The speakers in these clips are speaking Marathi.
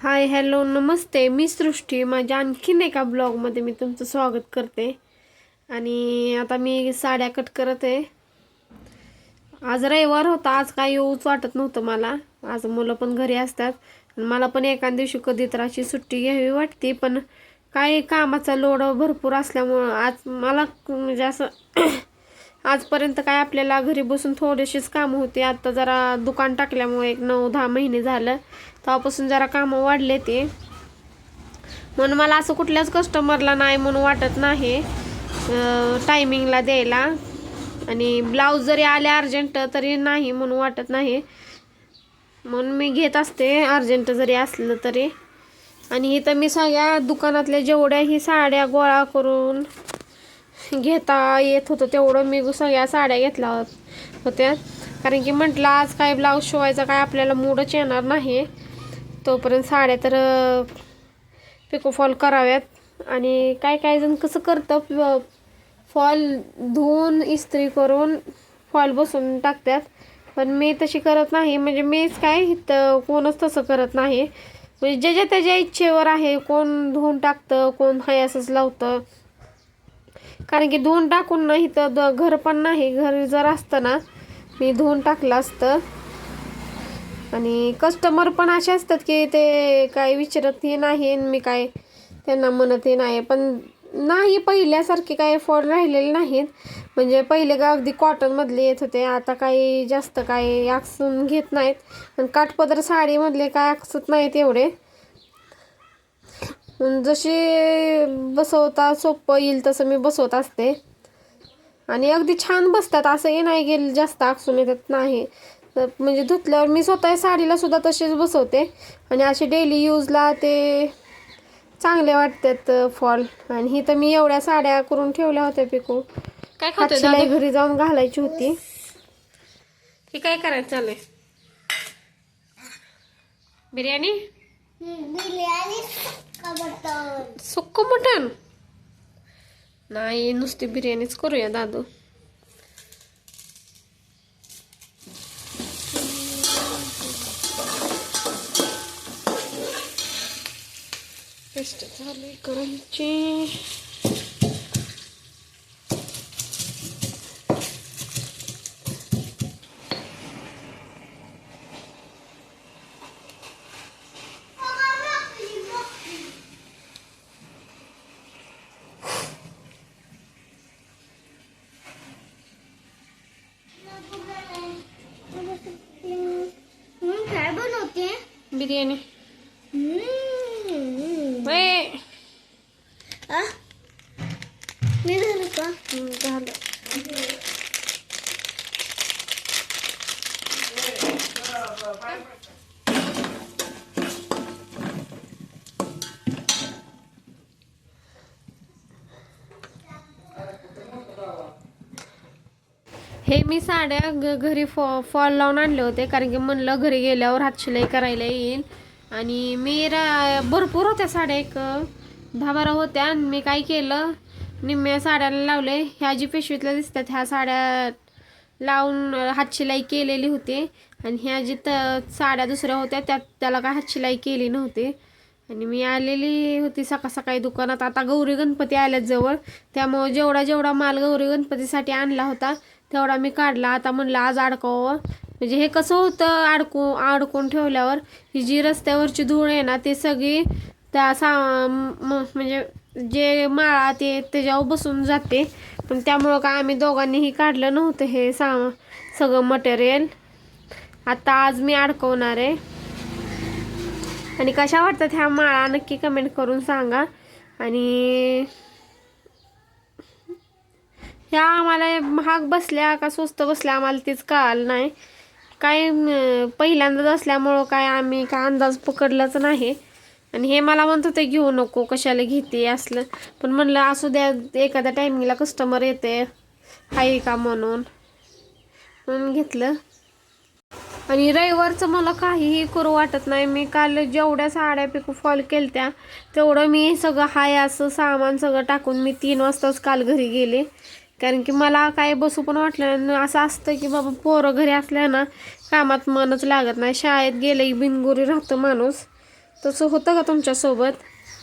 हाय हॅलो नमस्ते. मी सृष्टी. माझ्या आणखीन एका ब्लॉगमध्ये मी तुमचं स्वागत करते. आणि आता मी साड्या कट करत आहे. आज रविवार होता. आज काय येऊच वाटत नव्हतं मला. आज मुलं पण घरी असतात. मला पण एका दिवशी कधी तर अशी सुट्टी घ्यावी वाटते. पण काही कामाचा लोड भरपूर असल्यामुळं आज मला म्हणजे असं आजपर्यंत काय आपल्याला घरी बसून थोडीशीच कामं होती. आता जरा दुकान टाकल्यामुळे एक नऊ दहा महिने झालं. तेव्हापासून जरा कामं वाढले ते. म्हणून मला असं कुठल्याच कस्टमरला नाही म्हणून वाटत नाही टायमिंगला द्यायला. आणि ब्लाऊज जरी आले अर्जंट तरी नाही म्हणून वाटत नाही. म्हणून मी घेत असते अर्जंट जरी असलं तरी. आणि इथं मी सगळ्या दुकानातल्या जेवढ्याही साड्या गोळा करून घेता येत होतं तेवढं मी सगळ्या साड्या घेतल्या होत्या. कारण की म्हटलं आज काय ब्लाऊज शिवायचा काय आपल्याला मूडच येणार नाही. तोपर्यंत साड्या तर पिकोफॉल कराव्यात. आणि काय काय जण कसं करतं फॉल धुवून इस्त्री करून फॉल बसून टाकतात. पण मी तशी करत नाही. म्हणजे मीच काय इथं कोणच तसं करत नाही. म्हणजे ज्याच्या त्याच्या इच्छेवर आहे कोण धुवून टाकतं कोण हाय असंच लावतं. कारण की धुवून टाकून नाही तर द- घर पण नाही. घर जर असतं ना मी धुवून टाकलं असतं. आणि कस्टमर पण असे असतात की ते काय विचारत हे नाही मी काय त्यांना म्हणत हे नाही. पण नाही पहिल्यासारखे काय फोड राहिलेले नाहीत. म्हणजे पहिले का अगदी कॉटनमधले येत होते. आता काही जास्त काही आकसून घेत नाहीत. आणि काठपदर साडीमधले काय आकसत नाहीत एवढे. जसे बसवता सोपं येईल तसं मी बसवत असते. आणि अगदी छान बसतात असंही नाही गेलं जास्त आकसून येतात नाही. तर म्हणजे धुतल्यावर मी स्वतः साडीला सुद्धा तसेच बसवते. आणि असे डेली यूजला ते चांगले वाटतात फॉल आणि ही तर मी एवढ्या साड्या करून ठेवल्या होत्या पिकू. काय घरी जाऊन घालायची होती. हे काय करायचं चाललंय? बिर्याणी. सुक्क मटण नाही नुसती बिर्याणीच करूया दादू. पेस्ट झाली करायची काय बनवते बिर्याणी हम्म. वय आ? मी झालं का हम्म, झालं हे मी साड्या घ घरी फॉ फॉल लावून आणले होते कारण की म्हणलं घरी गेल्यावर हातशिलाई करायला येईल. आणि मी रा भरपूर होत्या साड्या एक दहा बारा होत्या आणि मी काय केलं निम्म्या साड्याला लावले. ह्या जी पिशवीतल्या दिसतात ह्या साड्या लावून हातशिलाई केलेली होती. आणि ह्या जी त साड्या दुसऱ्या होत्या त्यात त्याला काय हातशिलाई केली नव्हती. आणि मी आलेली होती सकाळ सकाळी दुकानात. आता गौरी गणपती आल्यात जवळ. त्यामुळं जेवढा जेवढा माल गौरी गणपतीसाठी आणला होता तेवढा मी काढला. आता म्हणलं आज अडकावं. म्हणजे हे कसं होतं अडकू अडकून ठेवल्यावर ही जी रस्त्यावरची धूळ आहे ना ती सगळी त्या सा म्हणजे जे माळा ते त्याच्यावर बसून जाते. पण त्यामुळं काय आम्ही दोघांनीही काढलं नव्हतं हे सा सगळं मटेरियल आता आज मी अडकवणार आहे. आणि कशा वाटतात ह्या माळा नक्की कमेंट करून सांगा. आणि ह्या आम्हाला महाग बसल्या का स्वस्त बसल्या आम्हाला तीच कळालं नाही. काय पहिल्यांदाच असल्यामुळं काय आम्ही काय अंदाज पकडलाच नाही. आणि हे मला म्हणत होते घेऊ नको कशाला घेते असलं. पण म्हणलं असू द्या एखाद्या टायमिंगला कस्टमर येते आहे का म्हणून. म्हणून घेतलं. आणि रविवारचं मला काहीही करू वाटत नाही. मी काल जेवढ्या साड्या पिकू फॉल केलत्या तेवढं मी सगळं हाय असं सामान सगळं टाकून मी तीन वाजताच काल घरी गेले. कारण की मला काय बसू पण वाटलं असं असतं की बाबा पोरं घरी असल्या ना कामात मनच लागत नाही. शाळेत गेलं की बिनगुरी राहतं माणूस. तसं होतं का तुमच्यासोबत?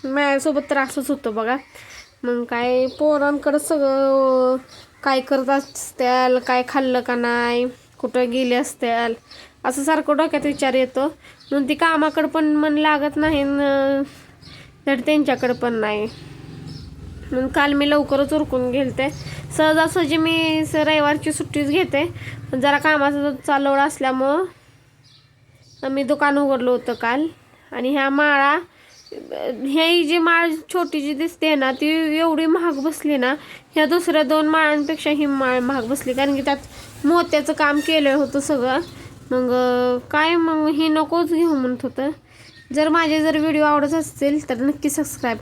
माझ्यासोबत तर असंच होतं बघा. मग काय पोरांकडं सगळं काय करत असत्याल काय खाल्लं का नाही कुठं गेले असत्याल असं सारखं डोक्यात विचार येतो. म्हणून ती कामाकडं पण मन लागत नाही न तर त्यांच्याकडं पण नाही. म्हणून काल मी लवकरच उरकून गेलते सहजासहजी मी रविवारची सुट्टीच घेते. पण जरा कामाचं चालवड असल्यामुळं मी दुकान उघडलं होतं काल. आणि ह्या माळा ही जी माळ छोटी जी दिसते ना ती एवढी महाग बसली ना ह्या दुसऱ्या दोन माळांपेक्षा ही माळ महाग बसली. कारण की त्यात मोत्याचं काम केलं होतं सगळं. मग काय मग हे नकोच घेऊ म्हणत होतं. जर माझे जर व्हिडिओ आवडत असतील तर नक्की सबस्क्राईब